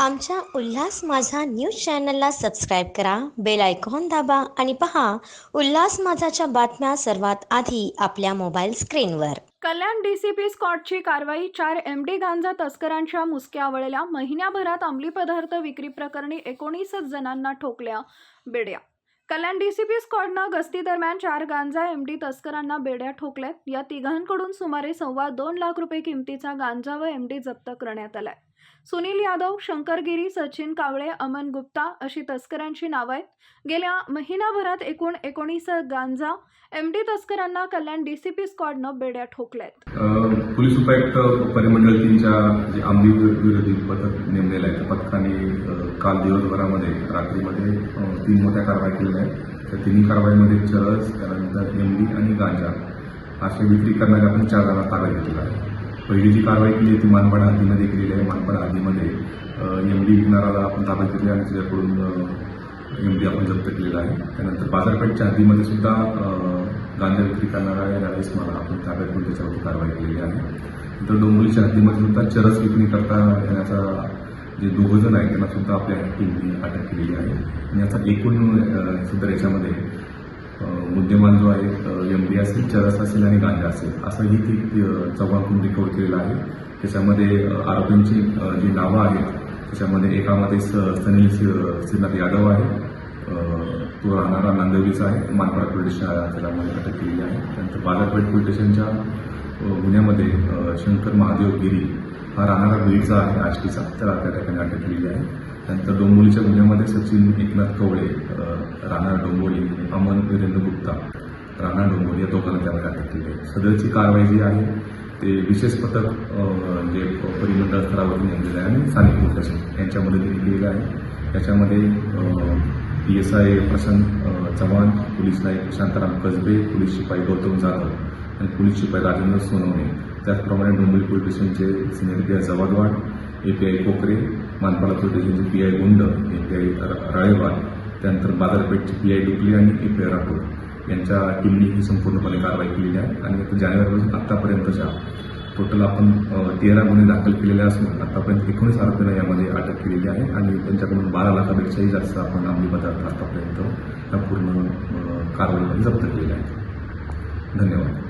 आमच्या उल्हास माझा न्यूज चॅनलला सबस्क्राईब करा बेल आयकॉन दाबा आणि पहा उल्हास माझाच्या बातम्या सर्वात आधी आपल्या मोबाईल स्क्रीनवर. कल्याण डीसीपी स्कॉटची कारवाई चार एम डी गांजा तस्करांच्या मुसक्या आवळल्या महिन्याभरात अंमली पदार्थ विक्री प्रकरणी एकोणीसच जणांना ठोकल्या बेड्या. कल्याण डीसीपी स्कॉडनं गस्ती दरम्यान चार गांजा एमडी तस्करांना बेड्या ठोकल्यात. या तिघांकडून सुमारे सव्वा दोन लाख रुपये किमतीचा गांजा व एमडी जप्त करण्यात आलाय. सुनील यादव शंकरगिरी सचिन कावळे अमन गुप्ता अशी तस्करांची नावं आहेत. गेल्या महिनाभरात एकूण एकोणीस गांजा एम डी तस्करांना कल्याण डीसीपी स्क्वॉडनं बेड्या ठोकल्यात अ, पोलीस उपायुक्त परिमंडळ तीनच्या जे आंबी विरोधी पथक नेमलेलं आहे त्या पथकाने काल दिवसभरामध्ये रात्रीमध्ये तीन मोठ्या कारवाई केलेल्या आहेत. त्या तिन्ही कारवाईमध्ये चरस त्यानंतर एम डी आणि गांजा असे विक्री करणाऱ्या आपण चार जणांना ताब्यात घेतलेला आहे. पहिली जी कारवाई केली आहे ती मानपाडा हद्दीमध्ये केलेली आहे. मानपाडा हद्दीमध्ये एमडी विकणाराला आपण ताब्यात घेतले आणि त्याच्याकडून एम डी आपण जप्त केलेला आहे. त्यानंतर बाजारपेठच्या हद्दीमध्ये सुद्धा गांजा विक्री करणारा या राईस मला आपण ताब्यात घेऊन त्याच्यावरती कारवाई केलेली आहे. नंतर डोंबिवलीच्या हद्दीमध्ये सुद्धा चरस विक्री करता येण्याचा जे दोघं जण आहेत त्यांना सुद्धा आपल्या टीमने अटक केलेली आहे. आणि याचा एकूण सुद्धा याच्यामध्ये मुद्देमाल जो आहे एम डी असेल चरस असेल आणि गांजा असेल असंही ती चव्हाण चौघांकडून रिकवर केलेलं आहे. त्याच्यामध्ये आरोपींची जी नावं आहेत त्याच्यामध्ये एकामध्ये स सनील श्रीनाथ यादव आहे तो राहणारा नांदेवलीचा आहे मानपाडा पोलीस त्याच्यामध्ये अटक केलेली आहे. त्यानंतर बाजारपेठ पोलीस स्टेशनच्या गुन्ह्यामध्ये शंकर महादेव गिरी हा राहणारा बीडचा आहे आष्टीचा त्याला त्या ठिकाणी अटक केलेली आहे. त्यानंतर डोंबोलीच्या गुन्ह्यामध्ये सचिन एकनाथ कवळे राणा डोंबोली अमन वीरेंद्र गुप्ता राणा डोंबोली या दोघांना त्यामध्ये अटक केली आहे. सदरची कारवाई जी आहे ते विशेष पथक जे परिमंडळ स्तरावरून नेमलेलं आहे आणि स्थानिक पोलीस यांच्या मदतीने केलेलं आहे. याच्यामध्ये P S I Prashant Chavan police Nayak Shantaram Kasbe police शिपाई गौतम जाधव आणि पोलीस शिपाई राजेंद्र सोनवणे. त्याचप्रमाणे डोंबिवली पोलीस स्टेशनचे senior P I Jawadwad A P I Kokare Manpada police स्टेशनचे P I Gund A P I राळेवाड त्यानंतर बाजारपेठचे पी आय डुकले आणि ए पी आय राठोड. यांच्या टीमने ही संपूर्णपणे कारवाई केलेली आहे आणि जानेवारीपासून आत्तापर्यंतच्या टोटल आपण तेरा गुन्हे दाखल केलेले असून आतापर्यंत एकोणीस आरोपींना यामध्ये अटक केलेली आहे आणि त्यांच्याकडून बारा लाखापेक्षाही जास्त आपण अंमली पदार्थ आतापर्यंत या पूर्ण कारवाईमध्ये जप्त केलेल्या आहेत. धन्यवाद.